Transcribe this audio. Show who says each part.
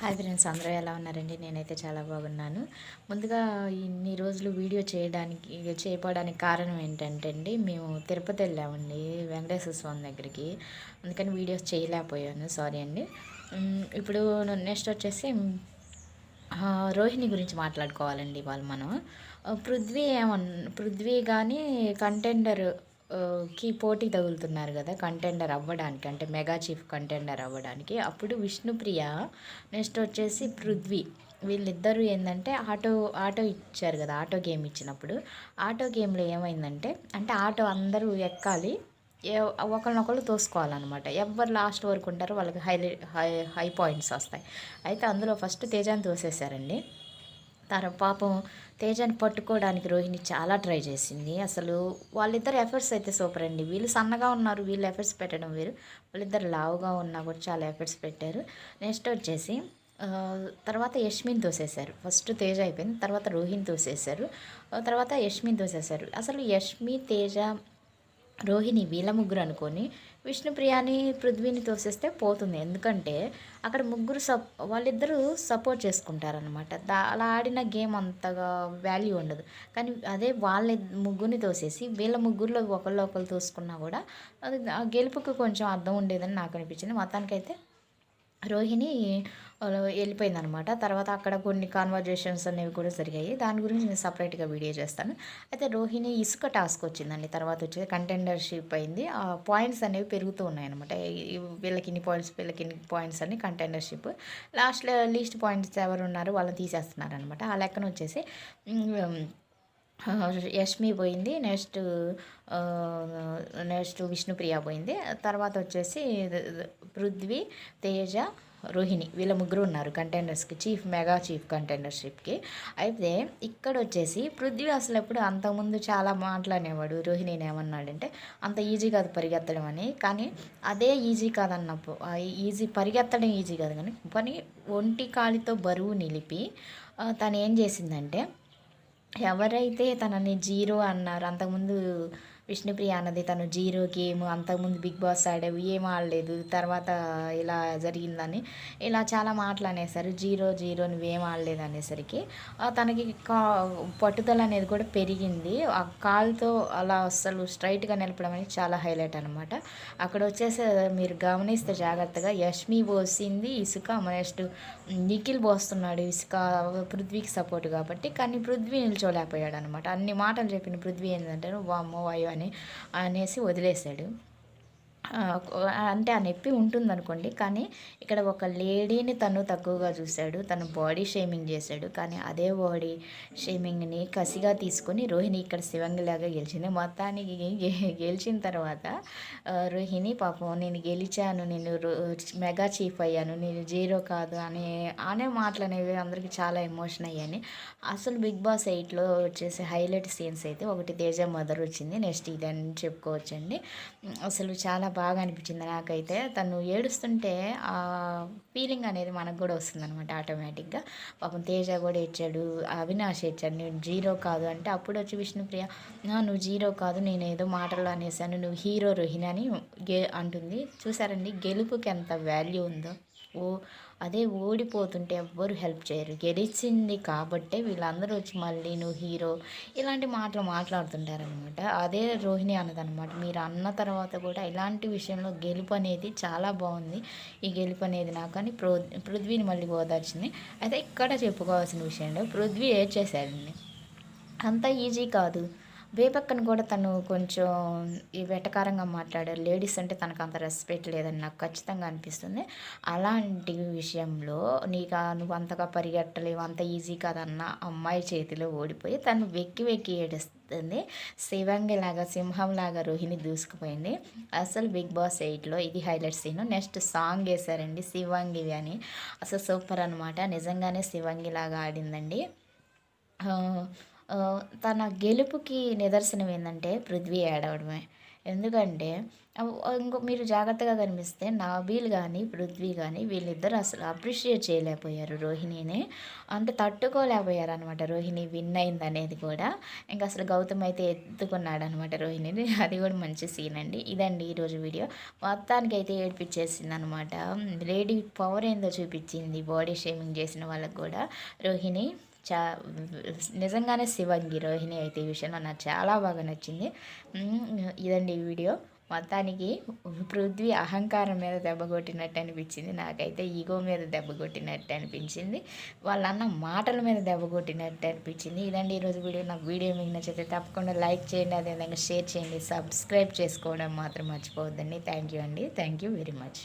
Speaker 1: Hi friends అందరూ ఎలా ఉన్నారండి? నేనైతే చాలా బాగున్నాను. ముందుగా ఇన్ని రోజులు వీడియో చేయడానికి చేయకపోవడానికి కారణం ఏంటంటే అండి మేము తిరుపతి వెళ్ళామండి వెంకటేశ్వర స్వామి దగ్గరికి. అందుకని వీడియోస్ చేయలేకపోయాను. సారీ అండి. ఇప్పుడు నెక్స్ట్ వచ్చేసి రోహిణి గురించి మాట్లాడుకోవాలండి ఇవాళ మనం. పృథ్వీ ఏమన్ పృథ్వీ కానీ కంటెండర్ కి పోటీ తగులుతున్నారు కదా కంటెండర్ అవ్వడానికి అంటే మెగా చీఫ్ కంటెండర్ అవ్వడానికి. అప్పుడు విష్ణుప్రియ నెక్స్ట్ వచ్చేసి పృథ్వీ. వీళ్ళిద్దరూ ఏంటంటే ఆటో ఆటో ఇచ్చారు కదా ఆటో గేమ్ ఇచ్చినప్పుడు. ఆటో గేమ్లో ఏమైందంటే అంటే ఆటో అందరూ ఎక్కాలి ఏ ఒకరినొకరు తోసుకోవాలన్నమాట. ఎవరు లాస్ట్ వరకు ఉంటారో వాళ్ళకి హై హై హై పాయింట్స్ వస్తాయి. అయితే అందులో ఫస్ట్ తేజాన్ని తోసేశారండి. తన పాపం తేజాన్ని పట్టుకోవడానికి రోహిణి చాలా ట్రై చేసింది. అసలు వాళ్ళిద్దరు ఎఫర్ట్స్ అయితే సూపర్ అండి. వీళ్ళు సన్నగా ఉన్నారు వీళ్ళు ఎఫర్ట్స్ పెట్టడం వేరు. వాళ్ళిద్దరు లావుగా ఉన్నా కూడా చాలా ఎఫర్ట్స్ పెట్టారు. నెక్స్ట్ వచ్చేసి తర్వాత యష్మిన్ తోసేశారు. ఫస్ట్ తేజ అయిపోయింది తర్వాత రోహిణి తోసేశారు తర్వాత యష్మిన్ తోసేశారు. అసలు యష్మి తేజ రోహిణి వీళ్ళ ముగ్గురు అనుకొని విష్ణుప్రియాని పృథ్వీని తోసేస్తే పోతుంది. ఎందుకంటే అక్కడ ముగ్గురు సప్ వాళ్ళిద్దరూ సపోర్ట్ చేసుకుంటారనమాట దా అలా ఆడిన గేమ్ అంతగా వాల్యూ ఉండదు. కానీ అదే వాళ్ళ ముగ్గురిని తోసేసి వీళ్ళ ముగ్గురులో ఒకళ్ళు ఒకళ్ళు తోసుకున్నా కూడా అది ఆ గెలుపుకి కొంచెం అర్థం ఉండేదని నాకు అనిపించింది. మొత్తానికైతే రోహిణి వెళ్ళిపోయింది అనమాట తర్వాత అక్కడ కొన్ని కాన్వర్జేషన్స్ అనేవి కూడా జరిగాయి. దాని గురించి నేను సపరేట్గా వీడియో చేస్తాను. అయితే రోహిణి ఇసుక టాస్క్ వచ్చిందండి. తర్వాత వచ్చేది కంటెండర్షిప్ అయింది. ఆ పాయింట్స్ అనేవి పెరుగుతూ ఉన్నాయి అనమాట వీళ్ళకి ఇన్ని పాయింట్స్ వీళ్ళకి ఇన్ని పాయింట్స్ అని కంటెండర్షిప్ లాస్ట్లో లీస్ట్ పాయింట్స్ ఎవరు ఉన్నారో వాళ్ళని తీసేస్తున్నారు అనమాట ఆ లెక్కన వచ్చేసి యష్మి పోయింది నెక్స్ట్ నెక్స్ట్ విష్ణుప్రియ పోయింది. తర్వాత వచ్చేసి పృథ్వీ తేజ రోహిణి వీళ్ళ ముగ్గురు ఉన్నారు కంటైనర్స్కి చీఫ్ మెగా చీఫ్ కంటైనర్షిప్కి అయితే ఇక్కడ వచ్చేసి పృథ్వీ అసలు ఎప్పుడు అంతకుముందు చాలా మాట్లాడేవాడు రోహిణిని ఏమన్నాడంటే అంత ఈజీ కాదు పరిగెత్తడం అని. కానీ అదే ఈజీ కాదన్నప్పుడు ఈజీ పరిగెత్తడం ఈజీ కాదు కానీ పని ఒంటి కాలితో బరువు నిలిపి తను ఏం చేసిందంటే ఎవరైతే తనని జీరో అన్నారు అంతకుముందు విష్ణుప్రియ అన్నది తను జీరో గేమ్ అంతకుముందు బిగ్ బాస్ ఆడావు ఏం ఆడలేదు తర్వాత ఇలా జరిగిందని ఇలా చాలా మాటలు అనేసారు జీరో జీరో నువ్వేం ఆడలేదు అనేసరికి. తనకి కా పట్టుదల అనేది కూడా పెరిగింది. ఆ కాల్తో అలా అసలు స్ట్రైట్గా నిలపడం అనేది చాలా హైలైట్ అనమాట అక్కడ వచ్చేసి మీరు గమనిస్తే జాగ్రత్తగా యష్మి పోసింది ఇసుక నెక్స్ట్ నిఖిల్ పోస్తున్నాడు ఇసుక పృథ్వీకి సపోర్ట్ కాబట్టి. కానీ పృథ్వీ నిల్చోలేకపోయాడు అనమాట అన్ని మాటలు చెప్పిన పృథ్వీ ఏంటంటే వామ్మో వాయు అని అనేసి వదిలేశాడు. అంటే ఆ నొప్పి ఉంటుందనుకోండి కానీ ఇక్కడ ఒక లేడీని తను తక్కువగా చూశాడు తను బాడీ షేమింగ్ చేశాడు కానీ అదే బాడీ షేమింగ్ని కసిగా తీసుకొని రోహిణి ఇక్కడ శివంగిలాగా గెలిచింది. మొత్తానికి గెలిచిన తర్వాత రోహిణి పాపం నేను గెలిచాను నేను రో- మెగా చీఫ్ అయ్యాను నేను జీరో కాదు అనే అనే మాటలు అనేవి అందరికీ చాలా ఎమోషన్ అయ్యాయి అసలు బిగ్ బాస్ ఎయిట్లో వచ్చేసి హైలైట్ సీన్స్ అయితే ఒకటి తేజ మదర్ వచ్చింది నెక్స్ట్ ఇదని చెప్పుకోవచ్చండి. అసలు చాలా బాగా అనిపించింది నాకైతే. తను ఏడుస్తుంటే ఆ ఫీలింగ్ అనేది మనకు కూడా వస్తుంది అనమాట ఆటోమేటిక్గా పాపం తేజ కూడా ఇచ్చాడు అవినాష్ ఇచ్చాడు నేను జీరో కాదు. అంటే అప్పుడు వచ్చి విష్ణుప్రియ నువ్వు జీరో కాదు నేను ఏదో మాటలు అనేసాను నువ్వు హీరో రోహిణి అని గే అంటుంది. చూసారండి గెలుపుకి ఎంత వాల్యూ ఉందో. ఓ అదే ఓడిపోతుంటే ఎవ్వరు హెల్ప్ చేయరు. గెలిచింది కాబట్టే వీళ్ళందరూ వచ్చి మళ్ళీ నువ్వు హీరో ఇలాంటి మాటలు మాట్లాడుతుంటారనమాట అదే రోహిణి అన్నదనమాట మీరు అన్న తర్వాత కూడా ఇలాంటి విషయంలో గెలుపు అనేది చాలా బాగుంది. ఈ గెలుపు అనేది నాకు కానీ ప్రో పృథ్వీని మళ్ళీ ఓదార్చింది. అయితే ఇక్కడ చెప్పుకోవాల్సిన విషయంలో పృథ్వీ ఏడ్చేశారండి అంత ఈజీ కాదు. వేపక్కను కూడా తను కొంచెం ఈ వెటకారంగా మాట్లాడారు. లేడీస్ అంటే తనకు అంత రెస్పెక్ట్ లేదని నాకు ఖచ్చితంగా అనిపిస్తుంది. అలాంటి విషయంలో నీకు నువ్వు అంతగా పరిగెట్టలేవు అంత ఈజీ కాదన్న అమ్మాయి చేతిలో ఓడిపోయి తను వెక్కి వెక్కి ఏడుస్తుంది. శివంగిలాగా సింహంలాగా రోహిణి దూసుకుపోయింది. అసలు బిగ్ బాస్ ఎయిట్లో ఇది హైలైట్ సీన్. నెక్స్ట్ సాంగ్ వేశారండి శివంగివి అని. అసలు సూపర్ అనమాట నిజంగానే శివంగిలాగా ఆడిందండి. తన గెలుపుకి నిదర్శనం ఏంటంటే పృథ్వీ ఏడవడమే. ఎందుకంటే ఇంకో మీరు జాగ్రత్తగా కనిపిస్తే నాబీల్ కానీ పృథ్వీ కానీ వీళ్ళిద్దరు అసలు అప్రిషియేట్ చేయలేకపోయారు రోహిణిని. అంటే తట్టుకోలేకపోయారు అనమాట రోహిణి విన్ అయింది అనేది కూడా. ఇంకా అసలు గౌతమ్ అయితే ఎత్తుకున్నాడు అనమాట రోహిణిని. అది కూడా మంచి సీన్ అండి. ఇదండి ఈరోజు వీడియో. మొత్తానికి అయితే ఏడిపించేసింది అనమాట లేడీ పవర్ ఏందో చూపించింది బాడీ షేమింగ్ చేసిన వాళ్ళకి కూడా రోహిణి. చా నిజంగానే శివంగి రోహిణి అయితే ఈ విషయంలో నాకు చాలా బాగా నచ్చింది. ఇదండి ఈ వీడియో. మొత్తానికి పృథ్వీ అహంకారం మీద దెబ్బ కొట్టినట్టు అనిపించింది. నాకైతే ఈగో మీద దెబ్బ కొట్టినట్టు అనిపించింది. వాళ్ళన్న మాటల మీద దెబ్బ కొట్టినట్టు అనిపించింది. ఇదండి ఈరోజు వీడియో. నాకు వీడియో మీకు నచ్చితే తప్పకుండా లైక్ చేయండి. అదేవిధంగా షేర్ చేయండి. సబ్స్క్రైబ్ చేసుకోవడం మాత్రం మర్చిపోవద్దండి. థ్యాంక్ యూ అండి. Thank you very much.